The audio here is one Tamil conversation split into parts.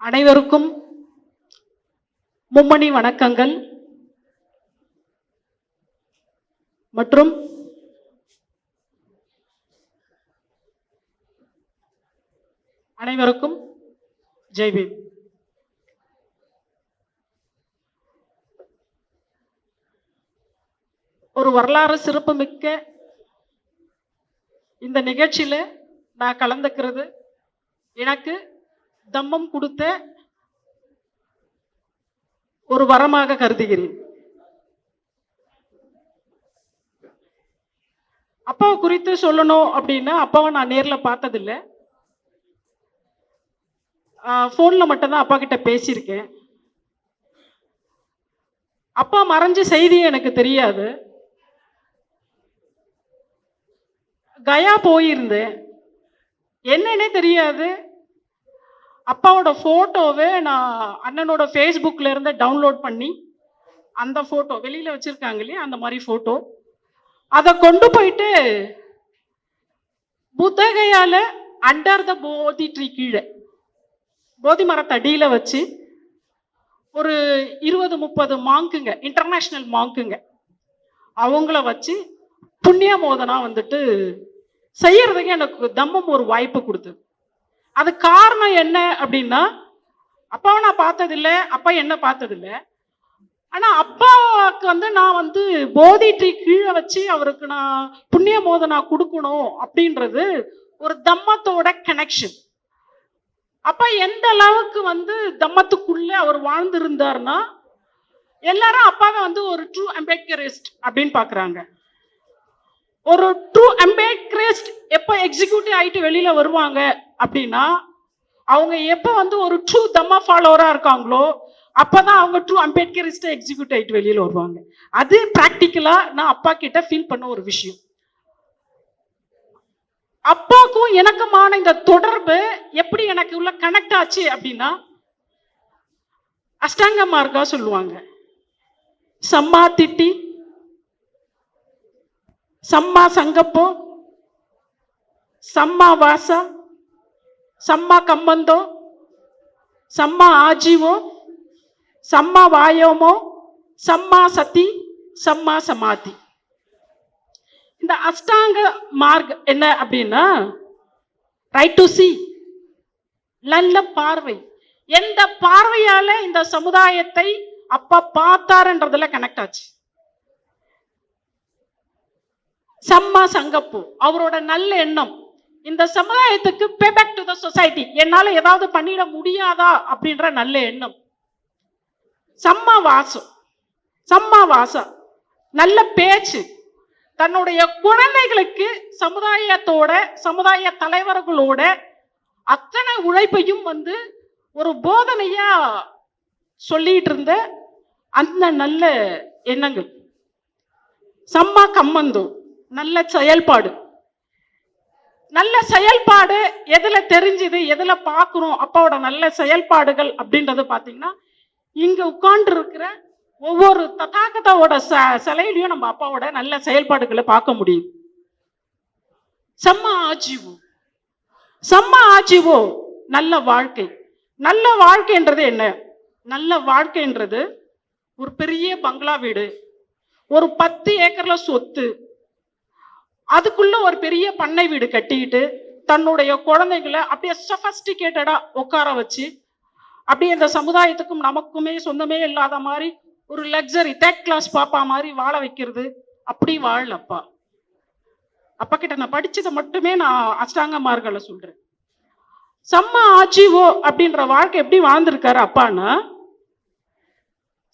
அனைவருக்கும் மும்மணி வணக்கங்கள். மற்றும் அனைவருக்கும் ஜெய்பீம் ஒரு வரலாறு சிறப்புமிக்க இந்த நிகழ்ச்சியில நான் கலந்துக்கிறது எனக்கு தம்மம் கொடுத்த ஒரு வரமாக கருதுகிறேன். அப்பாவை குறித்து சொல்லணும் அப்படின்னா அப்பாவை நான் நேரில் பார்த்ததில்ல. ஃபோனில் மட்டும்தான் அப்பா கிட்ட பேசியிருக்கேன். அப்பா மறைஞ்ச செய்தி எனக்கு தெரியாது. கயா போயிருந்தேன். என்னன்னே தெரியாது. அப்பாவோட ஃபோட்டோவை நான் அண்ணனோட ஃபேஸ்புக்கில் இருந்து டவுன்லோட் பண்ணி அந்த ஃபோட்டோ வெளியில் வச்சுருக்காங்க இல்லையா அந்த மாதிரி ஃபோட்டோ அதை கொண்டு போயிட்டு புத்தகையால் அண்டர் த போதி ட்ரீ கீழே போதி மரத்தடியில் வச்சு ஒரு இருபது முப்பது மாங்குங்க இன்டர்நேஷ்னல் மாங்குங்க அவங்கள வச்சு புண்ணிய மோதனா வந்துட்டு செய்யறதுக்கு எனக்கு தம்மம் ஒரு வாய்ப்பு கொடுத்தது. அது காரணம் என்ன அப்படின்னா அப்பாவை நான் பார்த்ததில்லை அப்பா என்ன பார்த்ததில்ல. ஆனால் அப்பாவுக்கு வந்து நான் வந்து போதிட்டு கீழே வச்சு அவருக்கு நான் புண்ணிய மோதனா கொடுக்கணும் அப்படின்றது ஒரு தம்மத்தோட கனெக்ஷன் அப்பா எந்த அளவுக்கு வந்து தம்மத்துக்குள்ளே அவர் வாழ்ந்திருந்தார்னா எல்லாரும் அப்பாவை வந்து ஒரு ட்ரூ அம்பேத்கரிஸ்ட் அப்படின்னு பார்க்குறாங்க. ஒரு ட்ரூ அம்பேத்கரிஸ்ட் எப்போ எக்ஸிக்யூட்டிவ் ஆகிட்டு வெளியில் வருவாங்க? அப்படின்னா அவங்க எப்போ வந்து ஒரு ட்ரூ தம்மா ஃபாலோவரா இருக்காங்களோ அப்பதான் அவங்க ட்ரூ அம்பேத்கரிஸ்ட எக்ஸிக்யூட் ஆகிட்டு வெளியில வருவாங்க. அது ப்ராக்டிக்கலாக நான் அப்பா கிட்ட ஃபீல் பண்ண ஒரு விஷயம். அப்பாவுக்கும் எனக்குமான இந்த தொடர்பு எப்படி எனக்கு உள்ள கனெக்ட் ஆச்சு அப்படின்னா அஷ்டாங்க மார்க்கா சொல்லுவாங்க. சம்மா திட்டி சம்மா சங்கப்போ சம்மா வாசா சம்மா கம்பந்தோ சம்மா ஆஜீவோ சம்மா வாயோமோ சம்மா சதி சம்மா சமாதி. இந்த அஷ்டாங்க மார்க் என்ன அப்படின்னா ரைட் டு சி நல்ல பார்வை. எந்த பார்வையால இந்த சமுதாயத்தை அப்பா பார்த்தாருன்றதுல கனெக்ட் ஆச்சு. சம்மா சங்கப்பு அவரோட நல்ல எண்ணம். இந்த சமுதாயத்துக்கு பேபேக் டு த சொசைட்டி என்னால் ஏதாவது பண்ணிட முடியாதா அப்படின்ற நல்ல எண்ணம். சம்மா வாசம். சம்மா வாசம். நல்ல பேச்சு. தன்னுடைய குழந்தைகளுக்கு சமுதாயத்தோட சமுதாய தலைவர்களோட அத்தனை உழைப்பையும் வந்து ஒரு போதனையா சொல்லிட்டு இருந்த அந்த நல்ல எண்ணங்கள். சம்மா கம்மந்தோ நல்ல செயல்பாடு. நல்ல செயல்பாடு எதில் தெரிஞ்சுது எதில் பார்க்குறோம் அப்பாவோட நல்ல செயல்பாடுகள் அப்படின்றது பார்த்தீங்கன்னா இங்கே உட்காண்டிருக்கிற ஒவ்வொரு ததாகதோட ச சிலையிலையும் நம்ம அப்பாவோட நல்ல செயல்பாடுகளை பார்க்க முடியும். செம்ம ஆஜீவோ. செம்ம ஆஜீவோ. நல்ல வாழ்க்கை. நல்ல வாழ்க்கைன்றது என்ன? நல்ல வாழ்க்கைன்றது ஒரு பெரிய பங்களா வீடு. ஒரு பத்து ஏக்கர்ல சொத்து. அதுக்குள்ள ஒரு பெரிய பண்ணை வீடு கட்டிக்கிட்டு தன்னுடைய குழந்தைகளை அப்படியே சஃபஸ்டிகேட்டடா உட்கார வச்சு அப்படியே இந்த சமுதாயத்துக்கும் நமக்குமே சொந்தமே இல்லாத மாதிரி ஒரு லக்ஸரி தேர்ட் கிளாஸ் பாப்பா மாதிரி வாழ வைக்கிறது. அப்படி வாழலப்பா. அப்பா கிட்ட நான் படிச்சதை மட்டுமே நான் அஷ்டாங்க மார்களை சொல்றேன். செம்ம ஆச்சிவோ அப்படின்ற வாழ்க்கை எப்படி வாழ்ந்திருக்காரு அப்பான்னா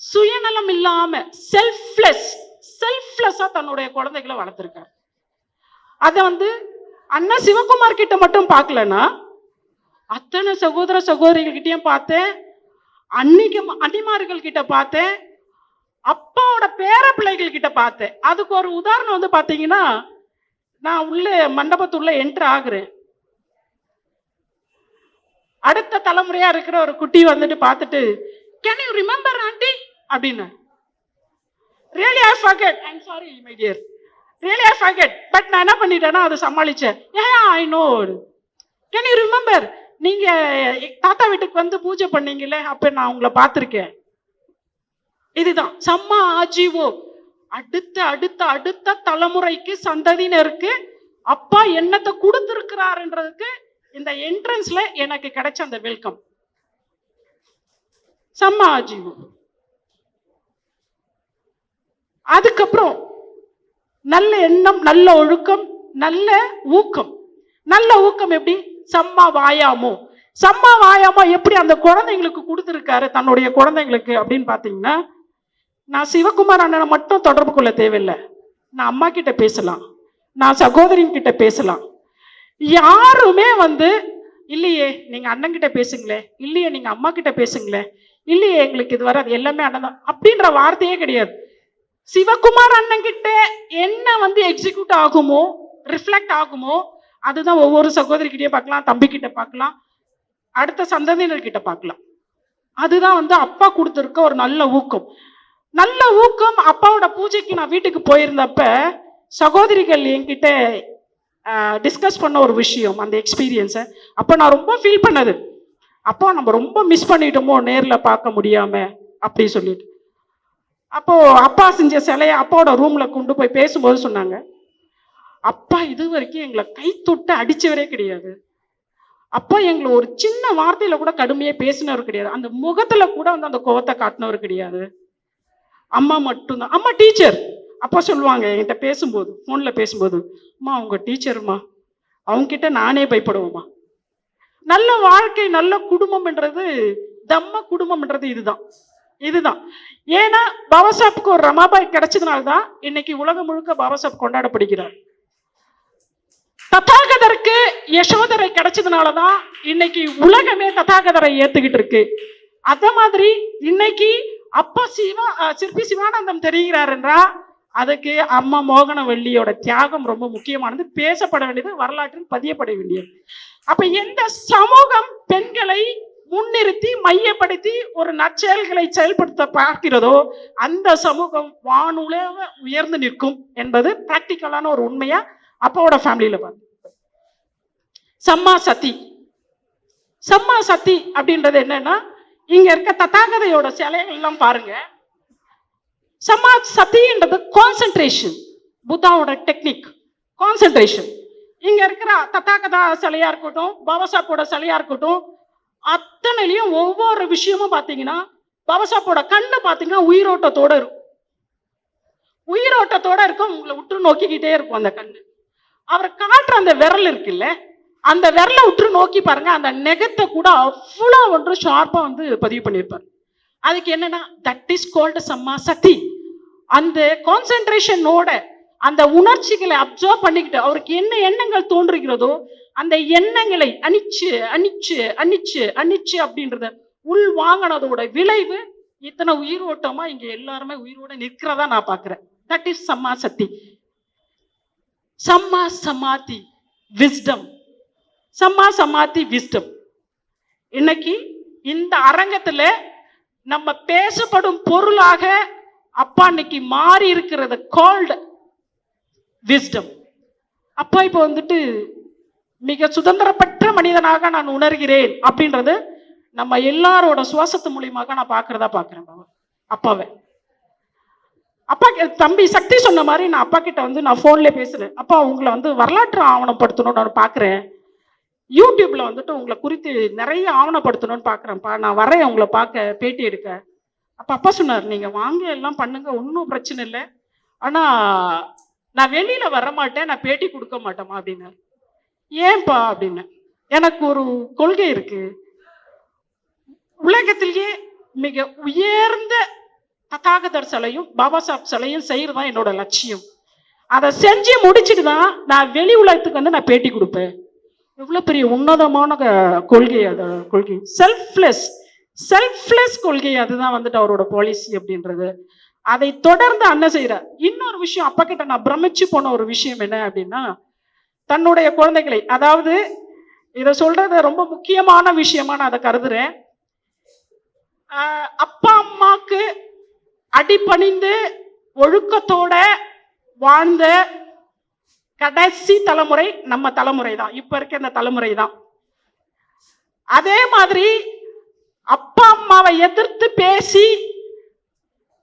சுயநலம் இல்லாம செல்ஃப்லெஸ் செல்ஃப்லெஸ்ஸா தன்னுடைய குழந்தைகளை வளர்த்துருக்காரு. அதை வந்து அண்ணா சிவகுமார் கிட்ட மட்டும் பார்க்கலன்னா அத்தனை சகோதர சகோதரிகள்கிட்டயும் பார்த்தேன். அன்னைக்கு அன்னிமார்கள் கிட்ட பார்த்தேன். அப்பாவோட பேர பிள்ளைகள் கிட்ட பார்த்தேன். அதுக்கு ஒரு உதாரணம் வந்து பார்த்தீங்கன்னா நான் உள்ளே மண்டபத்துள்ள என்ட்ரு ஆகுறேன். அடுத்த தலைமுறையா இருக்கிற ஒரு குட்டி வந்துட்டு பார்த்துட்டு கேன் யூ ரிமெம்பர் ஆண்டி அப்படின்னு. Really I forget I'm sorry my dear really forget but நான் என்ன பண்ணிட்டேன்னா அதை சமாளித்தேன் ஏன் I know can you remember நீங்கள் தாத்தா வீட்டுக்கு வந்து பூஜை பண்ணீங்களே அப்போ நான் உங்களை பார்த்துருக்கேன். இதுதான். சம்மா ஆஜீவோ. அடுத்த அடுத்த அடுத்த தலைமுறைக்கு சந்ததியினருக்கு அப்பா என்னத்தை கொடுத்துருக்கிறாருன்றதுக்கு இந்த என்ட்ரன்ஸ்ல எனக்கு கிடைச்ச அந்த வெல்கம் சம்மா ஆஜீவோ அதுக்கப்புறம் நல்ல எண்ணம் நல்ல ஒழுக்கம் நல்ல ஊக்கம். நல்ல ஊக்கம் எப்படி? சம்மா வாயாமோ. சம்மா வாயாமோ எப்படி அந்த குழந்தைங்களுக்கு கொடுத்துருக்காரு தன்னுடைய குழந்தைங்களுக்கு அப்படின்னு பார்த்தீங்கன்னா நான் சிவகுமார் அண்ணனை மட்டும் தொடர்பு கொள்ள தேவையில்லை. நான் அம்மா கிட்ட பேசலாம். நான் சகோதரின் கிட்ட பேசலாம். யாருமே வந்து இல்லையே நீங்க அண்ணன் கிட்ட பேசுங்களே. இல்லையே நீங்க அம்மா கிட்ட பேசுங்களே. இல்லையே எங்களுக்கு இது வராது. எல்லாமே அண்ணன் தான். அப்படின்ற வார்த்தையே கிடையாது. சிவகுமார் அண்ணன் கிட்ட என்ன வந்து எக்ஸிக்யூட் ஆகுமோ ரிஃப்ளெக்ட் ஆகுமோ அதுதான் ஒவ்வொரு சகோதரிக்கிட்டே பார்க்கலாம் தம்பி கிட்ட பார்க்கலாம் அடுத்த சந்ததியினர்கிட்ட பார்க்கலாம். அதுதான் வந்து அப்பா கொடுத்துருக்க ஒரு நல்ல ஊக்கம். நல்ல ஊக்கம் அப்பாவோட பூஜைக்கு நான் வீட்டுக்கு போயிருந்தப்ப சகோதரிகள் என்கிட்ட டிஸ்கஸ் பண்ண ஒரு விஷயம் அந்த எக்ஸ்பீரியன்ஸை அப்போ நான் ரொம்ப ஃபீல் பண்ணது. அப்போ நம்ம ரொம்ப மிஸ் பண்ணிட்டோமோ நேரில் பார்க்க முடியாம அப்படி சொல்லிட்டு. அப்போ அப்பா செஞ்ச சிலையை அப்பாவோட ரூம்ல கொண்டு போய் பேசும்போது சொன்னாங்க அப்பா இது வரைக்கும் எங்களை கை தொட்டு அடிச்சவரே கிடையாது. அப்பா எங்களை ஒரு சின்ன வார்த்தையில கூட கடுமையாக பேசினவர் கிடையாது. அந்த முகத்துல கூட வந்து அந்த கோவத்தை காட்டினவர் கிடையாது. அம்மா மட்டும்தான். அம்மா டீச்சர். அப்பா சொல்லுவாங்க என்கிட்ட பேசும்போது ஃபோனில் பேசும்போது அம்மா அவங்க டீச்சர்மா. அவங்ககிட்ட நானே பயப்படுவோம்மா. நல்ல வாழ்க்கை நல்ல குடும்பம்ன்றது தம்ம குடும்பம்ன்றது இதுதான். இதுதான். ஏன்னா பாபாசாப்புக்கு ஒரு ரமாபாய் கிடைச்சதுனால தான் இன்னைக்கு உலகம் முழுக்க பாபாசாப் கொண்டாடப்படுகிறார். ததாகதருக்கு யசோதரை கிடைச்சதுனால தான் இன்னைக்கு உலகமே ததாகதரை ஏத்துக்கிட்டு இருக்கு. அத மாதிரி இன்னைக்கு அப்பா சிவா அஹ் சிற்பி சிவானந்தம் தெரிகிறாருன்றா அதுக்கு அம்மா மோகனவள்ளியோட தியாகம் ரொம்ப முக்கியமானது. பேசப்பட வேண்டியது வரலாற்றில் பதியப்பட வேண்டியது. அப்ப எந்த சமூகம் பெண்களை முன்னிறுத்தி மையப்படுத்தி ஒரு நற்செயல்களை செயல்படுத்த பார்க்கிறதோ அந்த சமூகம் வானுலக உயர்ந்து நிற்கும் என்பது பிராக்டிக்கலான ஒரு உண்மையா அப்பாவோட ஃபேமிலியில பார்த்து சம்மா சத்தி. சம்மா சத்தி அப்படின்றது என்னன்னா இங்க இருக்க தத்தாகதையோட சிலைகள் எல்லாம் பாருங்க. சம்மா சத்தின்றது கான்சென்ட்ரேஷன் புத்தாவோட டெக்னிக் கான்சென்ட்ரேஷன் இங்க இருக்கிற தத்தாகதா சிலையா இருக்கட்டும் பாபாசாப்போட சிலையா இருக்கட்டும் அத்தனைலையும் ஒவ்வொரு விஷயமும் பார்த்தீங்கன்னா பவசாப்போட கண்ணு பாத்தீங்கன்னா உயிரோட்டத்தோட இருக்கும். உயிரோட்டத்தோட இருக்கும் உங்களை உற்று நோக்கிக்கிட்டே இருக்கும் அந்த கண்ணு. அவர் காட்டுற அந்த விரல் இருக்குல்ல அந்த விரலை உற்று நோக்கி பாருங்க அந்த நெகத்தை கூட அவ்வளோ ஒன்று ஷார்ப்பா வந்து பதிவு பண்ணியிருப்பார். அதுக்கு என்னன்னா தட் இஸ் கோல்டு சம்மா சக்தி அந்த கான்சென்ட்ரேஷனோட அந்த உணர்ச்சிகளை அப்சர்வ் பண்ணிக்கிட்டு அவருக்கு என்ன எண்ணங்கள் தோன்றுகிறதோ அந்த எண்ணங்களை அணிச்சு அணிச்சு அணிச்சு அணிச்சு அப்படின்றத உள் வாங்கினதோட விளைவு இத்தனை உயிரோட்டமா இங்க எல்லாருமே உயிரோட நிற்கிறதா நான் பாக்குறேன் தட் இஸ் சம்மா சக்தி சம்மா சமாதி விஸ்டம் சம்மா சமாதி விஸ்டம் இன்னைக்கு இந்த அரங்கத்துல நம்ம பேசப்படும் பொருளாக அப்பா இன்னைக்கு மாறி இருக்கிறது கோல்டு விஸ்டம் அப்பா இப்போ வந்துட்டு மிக சுதந்திரப்பட்ட மனிதனாக நான் உணர்கிறேன் அப்படின்றது நம்ம எல்லாரோட சுவாசத்து மூலியமாக நான் பார்க்கறதா பார்க்குறேன் பாபா. அப்பாவை. அப்பா தம்பி சக்தி சொன்ன மாதிரி நான் அப்பா கிட்ட வந்து நான் ஃபோன்ல பேசுறேன். அப்பா உங்களை வந்து வரலாற்று ஆவணப்படுத்தணும்னு நான் பார்க்குறேன். யூடியூப்ல வந்துட்டு உங்களை குறித்து நிறைய ஆவணப்படுத்தணும்னு பார்க்குறேன்ப்பா நான் வரேன் உங்களை பார்க்க பேட்டி எடுக்க. அப்போ அப்பா சொன்னார் நீங்கள் வாங்க எல்லாம் பண்ணுங்க ஒன்றும் பிரச்சனை இல்லை. ஆனால் நான் வெளியில் வர மாட்டேன் நான் பேட்டி கொடுக்க மாட்டேமா அப்படின்னாரு. ஏன்பா அப்படின்னு. எனக்கு ஒரு கொள்கை இருக்கு. உலகத்திலேயே மிக உயர்ந்த தத்தாகதர் சிலையும் பாபா சாப் சிலையும் செய்யறது தான் என்னோட லட்சியம். அதை செஞ்சு முடிச்சுட்டு தான் நான் வெளி உலகத்துக்கு வந்து நான் பேட்டி கொடுப்பேன். எவ்வளோ பெரிய உன்னதமான கொள்கை அது கொள்கை. செல்ஃப்லெஸ் செல்ஃப்லெஸ் கொள்கை அதுதான் வந்துட்டு அவரோட பாலிசி அப்படின்றது. அதை தொடர்ந்து அண்ணன் செய்யறார். இன்னொரு விஷயம் அப்பா கிட்ட நான் பிரமிச்சு போன ஒரு விஷயம் என்ன அப்படின்னா தன்னுடைய குழந்தைகளை அதாவது இதை சொல்றது ரொம்ப முக்கியமான விஷயமா நான் அதை கருதுறேன். அப்பா அம்மாக்கு அடிபணிந்து ஒழுக்கத்தோட வாழ்ந்த கடைசி தலைமுறை நம்ம தலைமுறை தான் இப்ப இருக்க இந்த தலைமுறை தான் அதே மாதிரி அப்பா அம்மாவை எதிர்த்து பேசி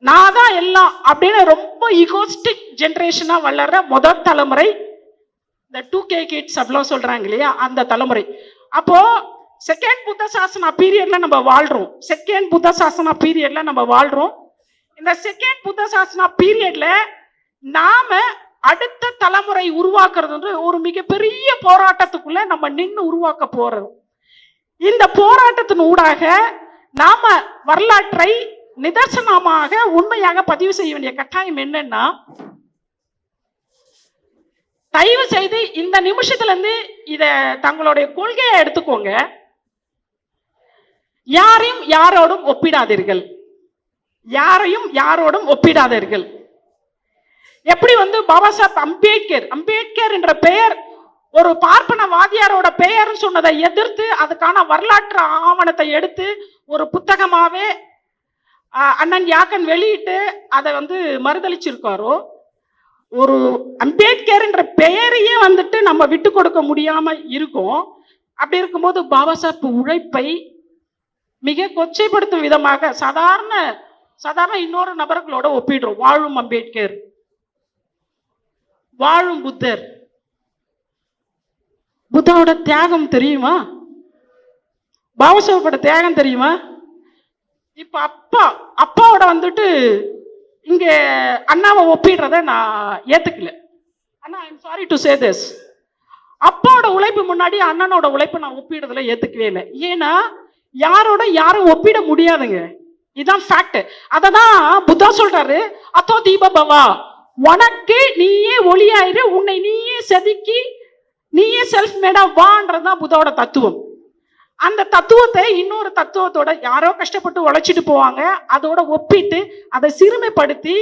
நான் தான் எல்லாம் அப்படின்னு ரொம்ப ஈகோஸ்டிக் ஜென்ரேஷனா வளர்ற முதல் தலைமுறை இந்த டூ கே கிட்ஸ் அப்படிலாம் சொல்கிறாங்க இல்லையா? அந்த தலைமுறை. அப்போது செகண்ட் புத்த சாசனா பீரியடில் நம்ம வாழ்கிறோம் செகண்ட் புத்த சாசனா பீரியடில் நம்ம வாழ்கிறோம் இந்த செகண்ட் புத்த சாசனா பீரியடில் நாம் அடுத்த தலைமுறை உருவாக்குறது வந்து ஒரு மிகப்பெரிய போராட்டத்துக்குள்ளே நம்ம நின்று உருவாக்க போகிறோம் இந்த போராட்டத்தின் ஊடாக நாம் வரலாற்றை நிதர்சனமாக உண்மையாக பதிவு செய்ய வேண்டிய கட்டாயம் என்னன்னா தயவு செய்து இந்த நிமிஷத்துல இருந்து இத தங்களுடைய கொள்கையை எடுத்துக்கோங்க. யாரையும் யாரோடும் ஒப்பிடாதீர்கள். யாரையும் யாரோடும் ஒப்பிடாதீர்கள். எப்படி வந்து பாபா சாப் அம்பேத்கர் அம்பேத்கர் என்ற பெயர் ஒரு பார்ப்பன வாதியாரோட பெயர் சொன்னதை எதிர்த்து அதுக்கான வரலாற்று ஆவணத்தை எடுத்து ஒரு புத்தகமாவே அண்ணன் யாக்கன் வெளியிட்டு அதை வந்து மறுதளிச்சிருக்காரோ ஒரு அம்பேத்கர் என்ற பெயரையே வந்துட்டு நம்ம விட்டு கொடுக்க முடியாம இருக்கும். அப்படி இருக்கும்போது பாபா சாப் உழைப்பை மிக கொச்சைப்படுத்தும் விதமாக சாதாரண சாதாரண இன்னொரு நபர்களோட ஒப்பிடுறோம். வாழும் அம்பேத்கர் வாழும் புத்தர். புத்தாவோட தியாகம் தெரியுமா? பாபாசாஹேப்போட தியாகம் தெரியுமா? இப்ப அப்பா அப்பாவோட வந்துட்டு இங்கே அண்ணாவை ஒப்பிடுறத நான் ஏற்றுக்கல அண்ணா I'm sorry to say this அப்பாவோட உழைப்பு முன்னாடி அண்ணனோட உழைப்பை நான் ஒப்பிடுறதுல ஏற்றுக்கவே இல்லை. ஏன்னா யாரோட யாரும் ஒப்பிட முடியாதுங்க. இதுதான் ஃபேக்ட் அததான் புத்தா சொல்றாரு அத்தோ தீப பவா உனக்கு நீயே ஒளியாயிரு உன்னை நீயே செதுக்கி நீயே செல்ஃப் மேடா வான்றதுதான் புத்தாவோட தத்துவம். அந்த தத்துவத்தை இன்னொரு தத்துவத்தோட யாரோ கஷ்டப்பட்டு உழைச்சிட்டு போவாங்க அதோட ஒப்பிட்டு அதை சிறுமைப்படுத்தி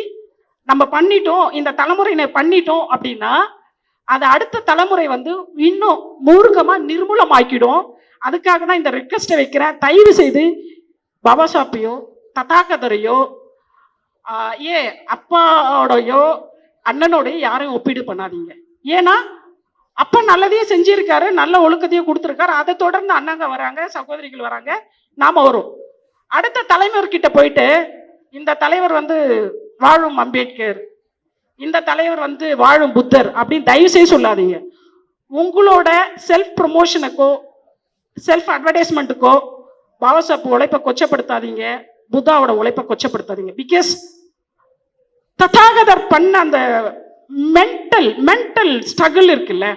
நம்ம பண்ணிட்டோம் இந்த தலைமுறையினை பண்ணிட்டோம் அப்படின்னா அதை அடுத்த தலைமுறை வந்து இன்னும் மூர்க்கமா நிர்மூலமாக்கிடும். அதுக்காக தான் இந்த ரெக்வஸ்ட்டை வைக்கிறேன். தயவு செய்து பாபா சாப்பியோ ததாகதரையோ ஏ அப்பாவோடையோ அண்ணனோடய யாரையும் ஒப்பீடு பண்ணாதீங்க. ஏன்னா அப்ப நல்லதையும் செஞ்சிருக்காரு நல்ல ஒழுக்கத்தையும் கொடுத்துருக்காரு. அதை தொடர்ந்து அண்ணங்க வராங்க சகோதரிகள் வராங்க நாம வரும். அடுத்த தலைவர்கிட்ட போயிட்டு இந்த தலைவர் வந்து வாழும் அம்பேத்கர் இந்த தலைவர் வந்து வாழும் புத்தர் அப்படின்னு தயவு செய்ய சொல்லாதீங்க. உங்களோட செல்ஃப் ப்ரொமோஷனுக்கோ செல்ஃப் அட்வர்டைஸ்மெண்ட்டுக்கோ பாபாசாப் உழைப்பை கொச்சப்படுத்தாதீங்க புத்தாவோட உழைப்பை கொச்சப்படுத்தாதீங்க. பிகாஸ் ததாகதர் பண்ண அந்த மென்டல் மென்டல் ஸ்ட்ரகிள் இருக்குல்ல?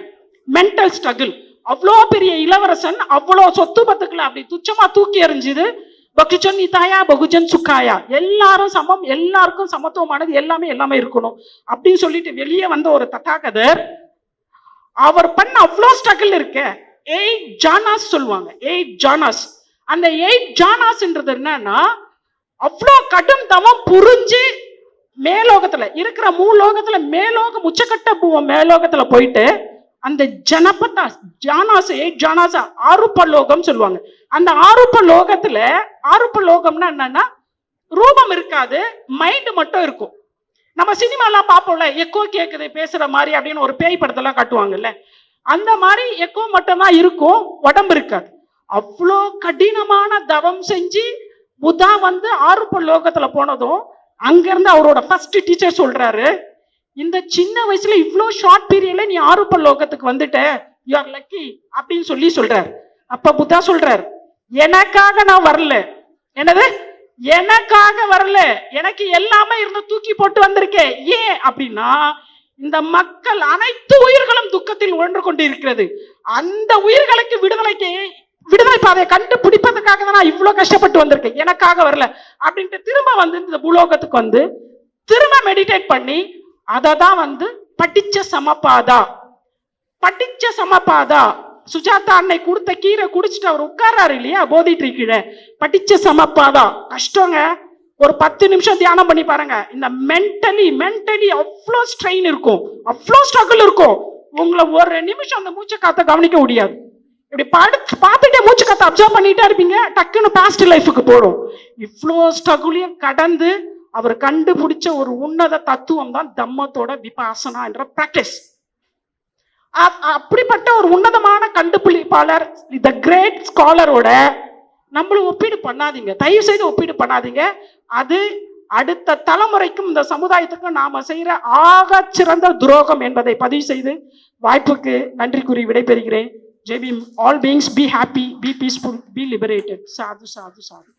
மென்டல் ஸ்ட்ரகிள் அவ்வளோ பெரிய இளவரசன் அவ்வளோ சொத்து பத்துக்களை அப்படி துச்சமா தூக்கி எறிஞ்சுது. பகுஜன் இதாயா பகுஜன் சுக்காயா. எல்லாரும் சமம் எல்லாருக்கும் சமத்துவமானது எல்லாமே எல்லாமே இருக்கணும். அப்படின்னு சொல்லிட்டு வெளியே வந்த ஒரு தத்தாகதர் அவர் பண்ண அவ்வளோ ஸ்ட்ரகிள் இருக்க. எயிட் ஜானாஸ் சொல்லுவாங்க. எயிட் ஜானாஸ். அந்த எயிட் ஜானாஸ்ன்றது என்னன்னா அவ்வளோ கடும் தவம் புரிஞ்சு மேலோகத்துல இருக்கிற மூலோகத்துல மேலோகம் உச்சக்கட்ட பூவம் மேலோகத்துல போயிட்டு அந்த ஜனபதா ஜானாசையை எயிட் ஆருப்ப லோகம் சொல்லுவாங்க. அந்த ஆருப்ப லோகத்துல ஆருப்ப லோகம்னா என்னன்னா ரூபம் இருக்காது மைண்ட் மட்டும் இருக்கும். நம்ம சினிமாலாம் பார்ப்போம்ல எக்கோ கேட்குது பேசுற மாதிரி அப்படின்னு ஒரு பேய் படத்தெல்லாம் காட்டுவாங்கல்ல. அந்த மாதிரி எக்கோ மட்டும்தான் இருக்கும் உடம்பு இருக்காது. அவ்வளோ கடினமான தவம் செஞ்சு புதா வந்து ஆறுப்ப லோகத்துல போனதும் அங்கிருந்து அவரோட ஃபர்ஸ்ட் டீச்சர் சொல்றாரு இந்த சின்ன வயசுல இவ்வளோ ஷார்ட் பீரியட்ல நீ ஆறுப்ப லோகத்துக்கு வந்துட்ட யூ ஆர் லக்கி அப்படின்னு சொல்லி சொல்றார். அப்ப புத்தா சொல்றார் எனக்காக நான் வரல. என்னது? எனக்காக வரல. எனக்கு எல்லாமே இருந்து தூக்கி போட்டு வந்திருக்கேன் ஏன்? அப்படின்னா இந்த மக்கள் அனைத்து உயிர்களும் துக்கத்தில் உழன்று கொண்டு இருக்கிறது அந்த உயிர்களுக்கு விடுதலைக்கு விடுதலை பாதையை கண்டுபிடிப்பதற்காக தான் நான் இவ்வளோ கஷ்டப்பட்டு வந்திருக்கேன். எனக்காக வரல. அப்படின்ட்டு திரும்ப வந்து இந்த பூலோகத்துக்கு வந்து திரும்ப மெடிடேட் பண்ணி அதை தான் வந்து படிச்ச சமபாதா. படிச்ச சமபாதா. சுஜாதா அன்னை கொடுத்த கீரை குடிச்சிட்டு அவர் உட்கார்றாரு இல்லையா? போதிட்டு ட்ரீ படிச்ச சமப்பாதா கஷ்டங்க. ஒரு பத்து நிமிஷம் தியானம் பண்ணி பாருங்க. இந்த மென்டலி மென்டலி அவ்வளோ ஸ்ட்ரெயின் இருக்கும். அவ்வளோ ஸ்ட்ரகிள் இருக்கும். உங்களை ஒரு நிமிஷம் அந்த மூச்சை காத்த கவனிக்க முடியாது. இப்படி படுத்து பார்த்துட்டே மூச்சு காத்த அப்சர்வ் பண்ணிட்டே இருப்பீங்க. டக்குன்னு பாஸ்ட் லைஃபுக்கு போடும் இவ்வளோ ஸ்ட்ரகுளையும் கடந்து அவர் கண்டுபிடிச்ச ஒரு உன்னத தத்துவம் தான் தம்மத்தோட விபாசனா என்ற பிராக்டிஸ் அப்படிப்பட்ட ஒரு உன்னதமான கண்டுபிடிப்பாளர் த கிரேட் ஸ்காலரோட நம்மளும் ஒப்பீடு பண்ணாதீங்க. தயவு செய்து ஒப்பீடு பண்ணாதீங்க. அது அடுத்த தலைமுறைக்கும் இந்த சமுதாயத்துக்கும் நாம செய்யற ஆக சிறந்த துரோகம் என்பதை பதிவு செய்து வாய்ப்புக்கு நன்றி கூறி விடைபெறுகிறேன். Jai All beings be happy, be peaceful, be liberated. Sadhu, sadhu, sadhu.